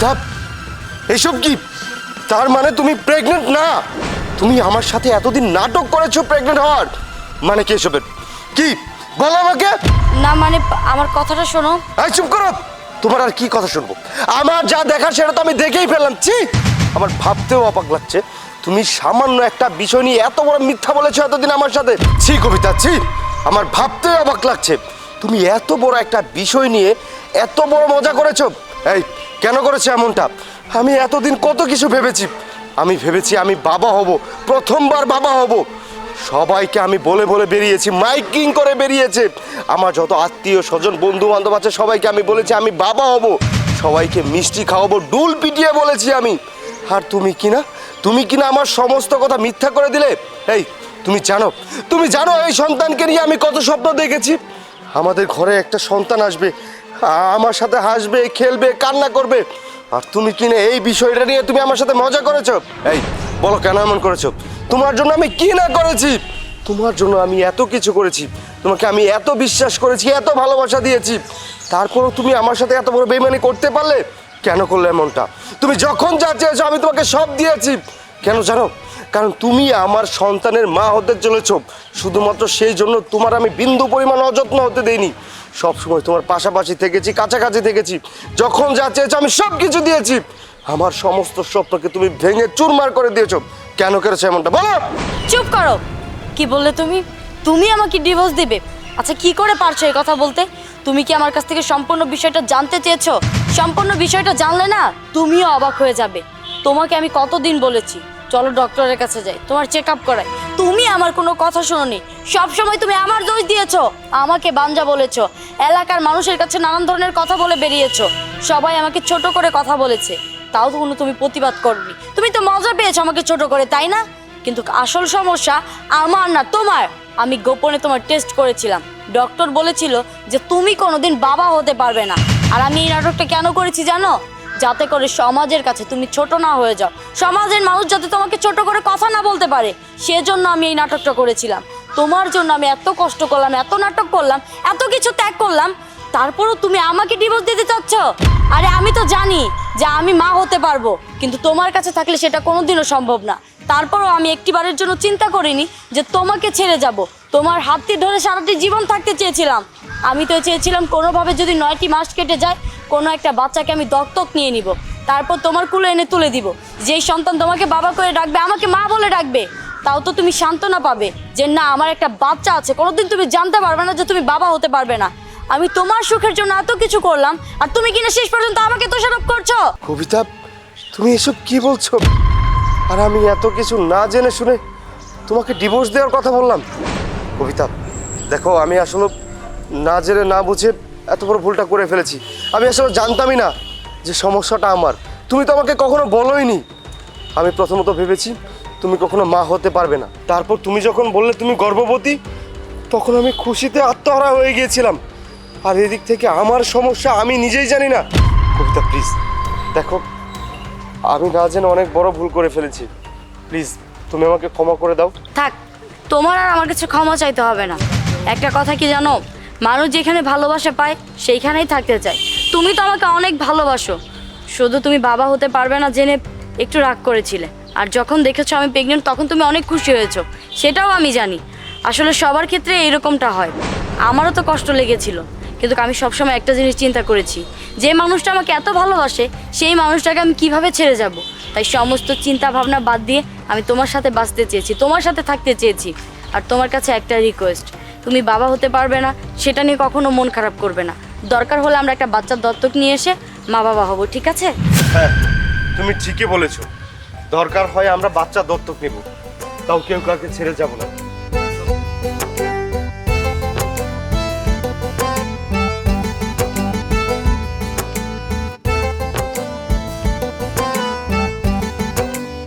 কবিতা এসব কি? তার মানে তুমি প্রেগনেন্ট না? তুমি আমার সাথে এতদিন নাটক করেছ প্রেগনেন্ট হওয়ার? মানে কি এসবের? কি? বলো আমাকে। না মানে আমার কথাটা শোনো। এই চুপ করো। তোমার আর কি কথা শুনব? আমার যা দেখার সেটা তো আমি দেখেই ফেললাম। ছি! আমার ভাবতেও অবাক লাগছে। তুমি সামান্য একটা বিষয় নিয়ে এত বড় মিথ্যা বলেছ এতদিন আমার সাথে। ছি কবিতা ছি! আমার ভাবতেও অবাক লাগছে। তুমি এত বড় একটা বিষয় নিয়ে এত বড় মজা করেছ। এই, কেন করেছ এমনটা? আমি এতদিন কত কিছু ভেবেছি। আমি ভেবেছি আমি বাবা হব, প্রথমবার বাবা হব। সবাইকে আমি বলে বলে বেরিয়েছি, মাইকিং করে বেরিয়েছে। আমার যত আত্মীয় স্বজন বন্ধু বান্ধব আছে, সবাইকে আমি বলেছি আমি বাবা হব। সবাইকে মিষ্টি খাওয়াবো, ডুল পিটিয়ে বলেছি আমি। আর তুমি কি না? তুমি কি না আমার সমস্ত কথা মিথ্যা করে দিলে? এই, তুমি জানো তুমি জানো এই সন্তানকে নিয়ে আমি কত স্বপ্ন দেখেছি। আমাদের ঘরে একটা সন্তান আসবে, আমার সাথে হাসবে, খেলবে, কান্না করবে। আর তুমি কিনে এই বিষয়টা নিয়ে তুমি আমার সাথে মজা করেছ? এই, বলো কেন এমন করেছ? তোমার জন্য আমি কি না করেছি? তোমার জন্য আমি এত কিছু করেছি, তোমাকে আমি এত বিশ্বাস করেছি, এত ভালোবাসা দিয়েছি। তারপরও তুমি আমার সাথে এত বড় বেইমানি করতে পারলে? কেন করলে এমনটা? তুমি যখন যা চেয়েছো, আমি তোমাকে সব দিয়েছি। কেন জানো? কারণ তুমি আমার সন্তানের মা হতে চলেছো। শুধুমাত্র সেই জন্য তোমার আমি বিন্দু পরিমাণ অযত্ন হতে দেইনি। সব সময় তোমার পাশাপাশি থেকেছি, কাছাকাছি থেকেছি। যখন যা চেয়েছো আমি সব কিছু দিয়েছি। আমার সমস্ত স্বপ্নকে তুমি ভেঙে চুরমার করে দিয়েছ। কেন করেছ এমনটা? বলো! চুপ করো। কি বললে তুমি? তুমি আমাকে ডিভোর্স দিবে। আচ্ছা কি করে পারছ এই কথা বলতে? তুমি কি আমার কাছ থেকে সম্পূর্ণ বিষয়টা জানতে চেয়েছো? সম্পূর্ণ বিষয়টা জানলে না, তুমিও অবাক হয়ে যাবে। তোমাকে আমি কতদিন বলেছি? চলো ডক্টরের কাছে যাই, তোমার চেক আপ করাই। তুমি আমার কোনো কথা শোনোনি। সবসময় তুমি আমার দোষ দিয়েছ। আমাকে বাঞ্জা বলেছ। এলাকার মানুষের কাছে নানান ধরনের কথা বলে বেরিয়েছো। সবাই আমাকে ছোট করে কথা বলেছে। তাও কোনো তুমি প্রতিবাদ করনি। তুমি তো মজা পেয়েছ আমাকে ছোট করে, তাই না? কিন্তু আসল সমস্যা আমার না, তোমার। আমি গোপনে তোমার টেস্ট করেছিলাম। ডক্টর বলেছিল যে তুমি কোনোদিন বাবা হতে পারবে না। আর আমি এই নাটকটা কেন করেছি জানো? যাতে করে সমাজের কাছে তুমি ছোট না হয়ে যাও। সমাজের মানুষ যাতে তোমাকে ছোট করে কথা না বলতে পারে, সেজন্য আমি এই নাটকটা করেছিলাম। তোমার জন্য আমি এত কষ্ট করলাম, এত নাটক করলাম, এত কিছু ত্যাগ করলাম, তারপরও তুমি আমাকে ডিভোর্স দিতে চাচ্ছ? আরে আমি তো জানি যে আমি মা হতে পারব, কিন্তু তোমার কাছে থাকলে সেটা কোনোদিনও সম্ভব না। তারপরও আমি একটিবারের জন্য চিন্তা করিনি যে তোমাকে ছেড়ে যাব। তোমার হাতটি ধরে সারাটি জীবন থাকতে চেয়েছিলাম। আমি তো চেয়েছিলাম কোনোভাবে যদি নয়টি মাস কেটে যায়, কোনো একটা বাচ্চাকে আমি দত্তক নিয়ে নিব। তারপর তোমার কুলে এনে তুলে দিব। যেই সন্তান তোমাকে বাবা করে ডাকবে, আমাকে মা বলে ডাকবে। তাও তো তুমি সান্ত্বনা পাবে যে, না, আমার একটা বাচ্চা আছে। কোনোদিন তুমি জানতে পারবে না যে তুমি বাবা হতে পারবে না। আমি তোমার সুখের জন্য এত কিছু করলাম আর তুমি কিনা শেষ পর্যন্ত আমাকে দোষারোপ করছ? কবিতা, তুমি এসব কি বলছো? আর আমি এত কিছু না জেনে শুনে তোমাকে ডিভোর্স দেওয়ার কথা বললাম। কবিতা। দেখো, আমি আসলে না জেনে না বুঝে এত বড় ভুলটা করে ফেলেছি। আমি আসলে জানতামই না যে সমস্যাটা আমার। তুমি তো আমাকে কখনো বলোইনি। আমি প্রথমত ভেবেছি তুমি কখনো মা হতে পারবে না। তারপর তুমি যখন বললে তুমি গর্ভবতী, তখন আমি খুশিতে আত্মহারা হয়ে গিয়েছিলাম। আর এদিক থেকে আমার সমস্যা আমি নিজেই জানি না। কবিতা প্লিজ দেখো, আমি না জেনে অনেক বড় ভুল করে ফেলেছি। প্লিজ তুমি আমাকে ক্ষমা করে দাও। থাক তোমার আর আমার কাছে ক্ষমা চাইতে হবে না। একটা কথা কি জানো? মানুষ যেখানে ভালোবাসা পায়, সেইখানেই থাকতে চায়। তুমি তো আমাকে অনেক ভালোবাসো। শুধু তুমি বাবা হতে পারবে না জেনে একটু রাগ করেছিলে। আর যখন দেখেছ আমি প্রেগনেন্ট তখন তুমি অনেক খুশি হয়েছো। সেটাও আমি জানি। আসলে সবার ক্ষেত্রে এরকমটা হয়। আমারও তো কষ্ট লেগেছিল। কিন্তু আমি সবসময় একটা জিনিস চিন্তা করেছি, যে মানুষটা আমাকে এত ভালোবাসে, সেই মানুষটাকে আমি কীভাবে ছেড়ে যাব? তাই সমস্ত চিন্তা ভাবনা বাদ দিয়ে আমি তোমার সাথে বাঁচতে চেয়েছি, তোমার সাথে থাকতে চেয়েছি। আর তোমার কাছে একটা রিকোয়েস্ট তুমি বাবা হতে পারবে না, সেটা নিয়ে কখনো মন খারাপ করবে না। দরকার হলে আমরা একটা বাচ্চার দত্তক নিয়ে এসে মা বাবা হব, ঠিক আছে? হ্যাঁ তুমি ঠিকই বলেছ। দরকার হয় আমরা বাচ্চা দত্তক নেব। তাও কেউ কাউকে ছেড়ে যাব না।